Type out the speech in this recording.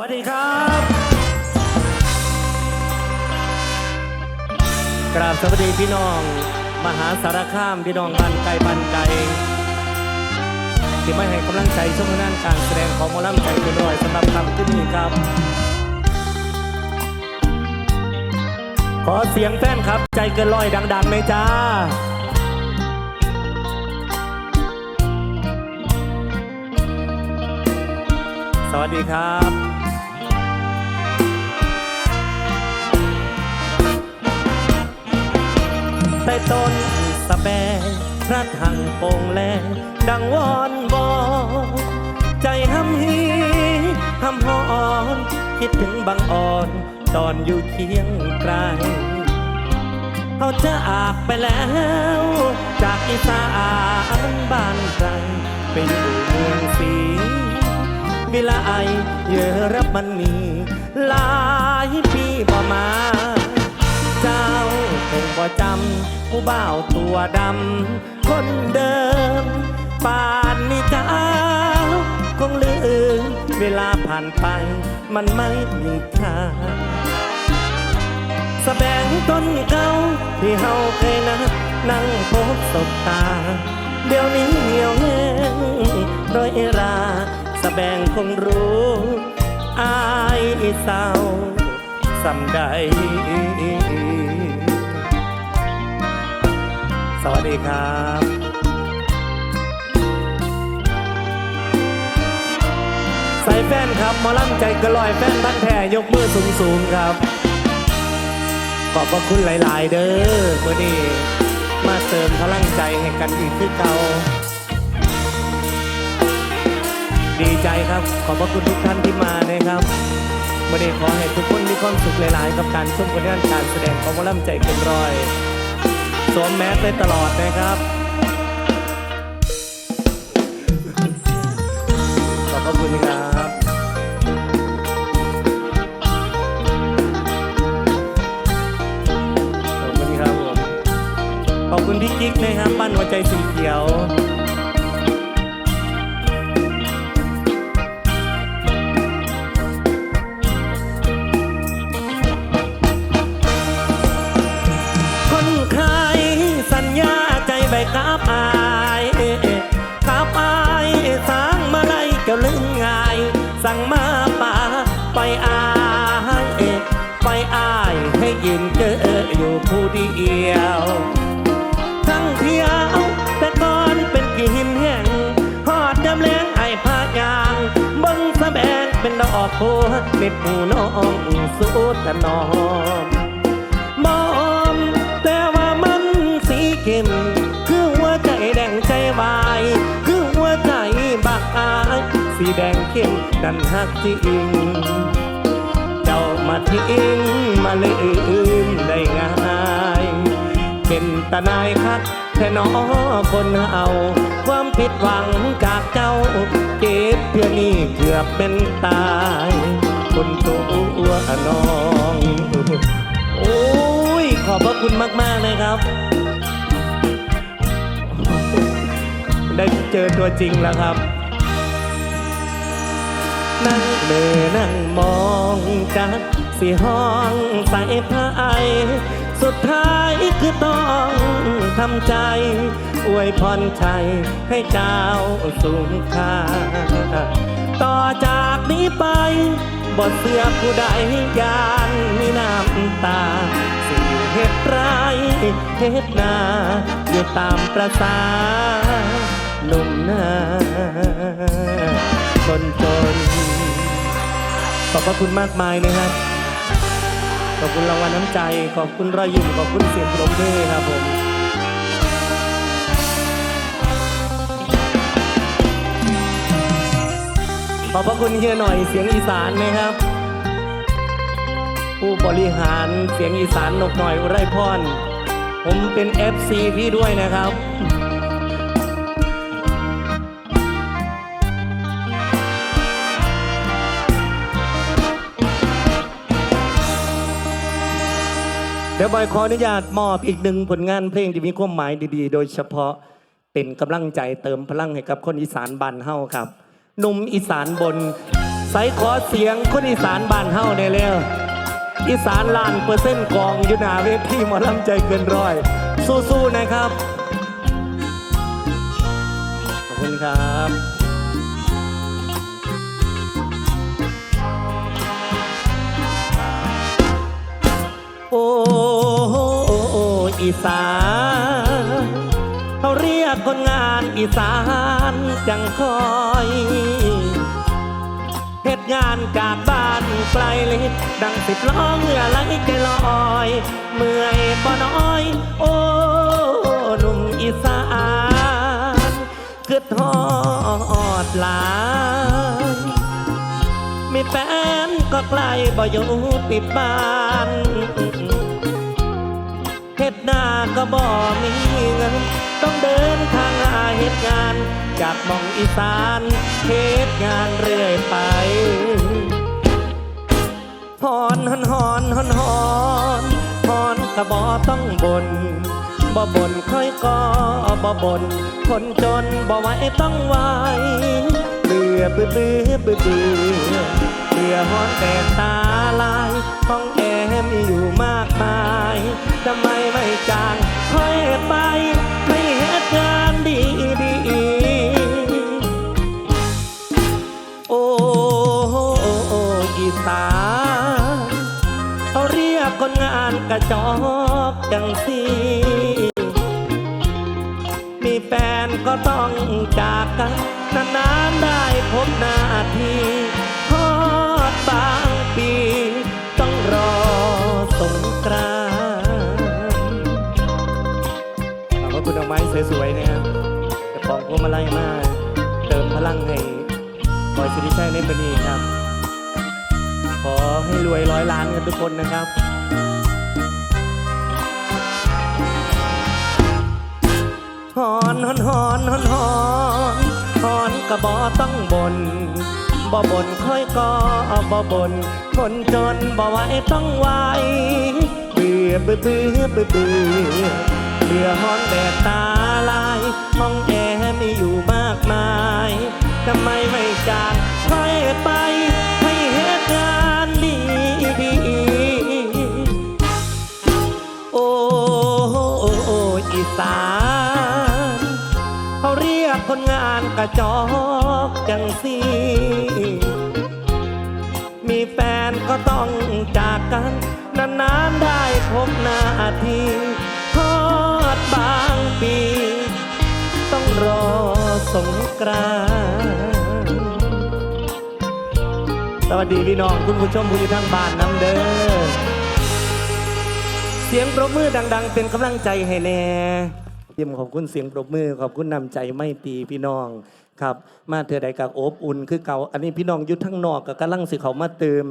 วัสดีครับ กราบสวัสดีพี่น้อง มหาสารคามพี่น้องบ้านไกลบ้านไกลที่ไม่ให้กำลังใจช่วงนั้นการแสดงของมอลำใจเกินร้อยสำหรับคำที่นี่ครับ ขอเสียงแฟนครับ ใจเกินร้อยดังๆเลยจ้าสวัสดีครับ ใต้ต้นสะแบงพระทังโป่งแลดังวอนบอนใจห้ำฮีห้ำหอนคิดถึงบางอ่อนตอนอยู่เคียงไกลเขาจะอาบไปแล้ว จากอีสานบ้านไกลไปอยู่เมืองศรีวิไลเยอรมันนีหลายปีบ่มา เจ้าคงบ่จำ ผู้บ่าวตัวดำ คนเดิม ป่านนี้เจ้าคงลืมเวลาผ่านไปมันไม่มีค่าสแบงต้นเก่าที่เฮาเคยนัดนั่งพบศบตา เดี๋ยวนี้เหี่ยวแห้งโดยราสแบงคงรู้อายเศร้าสำใด สวัสดีครับใส่แฟนครับมอลำใจกระลอยแฟนบ้านแท้ยกมือสูงสูงครับ ขอบพระคุณหลาย ๆ เด้อเมื่อนี้มาเติมพลังใจให้กันอีกคือเก่า ดีใจครับ ขอบพระคุณทุกท่านที่มานะครับเมื่อนี้ขอให้ทุกคนมีความสุขหลาย ๆ กับการชมผลงานการแสดงของมอลำใจกินร้อย สวมแมสไปตลอดนะครับขอบพระคุณครับขอบคุณครับผมขอบคุณพี่กิ๊กนะครับ ปั้นหัวใจสีเขียว ใจใบกับอายกับอายสร้างมาไล่เจ้าลึงง่าย สั่งมาป่าไปอายไปอายให้ยืนเจออยู่ผู้เดียว ทั้งเที่ยวแต่ก่อนเป็นกีหินแห้งหอดจำแรงไอ้พายางเบังสะแบงเป็นดอกโพเม็ดหูน้องสุดถนอม องดันหักจริง เจ้ามาที่อิงมาเลืมได้ง่ายเป็นตาหนายคักแค่นอคนเอา ความผิดหวังจากเจ้า เจ็บเพื่อนี่เกือบเป็นตาย คนตัวน้องโอ้ยขอบพระคุณมาก ๆ นะครับ ได้เจอตัวจริงแล้วครับ นั่งเดินนั่งมองจากสีห้องใส่ผ้าไอ สุดท้ายคือต้องทำใจ อวยพรชัยให้เจ้าสูงค่า ต่อจากนี้ไปบทเสื้อผู้ใดยานมีน้ำตา สิเฮ็ดไรเฮ็ดนาอยู่ตามประสาหนุ่มนาคนจน ขอบพระคุณมากมายนะครับ ขอบคุณรางวัลน้ำใจ ขอบคุณรอยยิ้ม ขอบคุณเสียงปรบมือครับผมขอบพระคุณเฮียหน่อยเสียงอีสานนะครับ ผู้บริหารเสียงอีสานนกหน่อยอุไรพรผมเป็น FC พี่ด้วยนะครับ เดี๋ยวบอยขออนุญาตมอบอีกหนึ่งผลงานเพลงที่มีความหมายดีๆ โดยเฉพาะเป็นกำลังใจเติมพลังให้กับคนอีสานบ้านเฮาครับหนุ่มอีสานบน ใส่ขอเสียงคนอีสานบ้านเฮาได้แล้วอีสานล้านเปอร์เซ็นต์กองอยู่หนาเวทีหมอลำใจเกินร้อย สู้ๆนะครับ ขอบคุณครับโอ้ อีสานเขาเรียกคนงานอีสานจังคอยเหตุงานจากบ้านไกลลิดดังสิบล้อเมื่อไหลใจลอย เมื่อยบ่น้อย โอ้หนุ่มอีสานคือทอดหลายมีแฟนก็ไกลบ่อยู่ติดบ้าน ก็บ่มีเงิน ต้องเดินทางหาเฮ็ดงาน จากมองอีสานเฮ็ดงานเรื่อยไปฮอนฮอนฮอนฮอนฮอนฮอนก็บ่ต้องบนบ่บ่นค่อยก็บ่บ่นคนจนบ่ไหวต้องไหวเบื่อเบื่อเบื่อเบื่อเบื่อเบื่อนแต่ตาลายห้อง มีอยู่มากมายทำไมไม่จางค่อยไปไม่เหตุงานดีดีโอ้โอ้โอ้อีสานเขาเรียกคนงานกระจอกจังสีมีแฟนก็ต้องจากกันนานๆได้พบหน้าที มาลัยมาเติมพลังให้บอยสิริชัยในบันนี้ครับ ขอให้รวยร้อยล้านกันทุกคนนะครับฮอนฮอนฮอนฮอนฮอนฮอนกระบอต้องบนบ่บนค่อยก็บ่บนคนจนบ่ไหวต้องไหวเบื่อเบื่อเบื่อเบื่อเบื่อเบื่อฮอนแดดตาลายห้องแอ มีอยู่มากมายทำไมไม่จางค่อยไป ให้เหตุงานดีดีๆโอ้โอ้อีสานเขาเรียกคนงานกระจอกจังสีมีแฟนก็ต้องจากกันนานๆได้พบหน้าทีทอดบางปี รอสงกรานต์สวัสดีพี่น้องคุณผู้ชมผู้อยู่ทางบ้านน้ำเด้อ เสียงปรบมือดัง ๆ เป็นกำลังใจให้แน่ยิมขอบคุณเสียงปรบมือขอบคุณนำใจไม่ตีพี่น้องครับ มาเถื่อใดกับโอบอุ่น คือเก่าอันนี้พี่น้องยุททั้งนอกกับกำลังสิเขามาเติม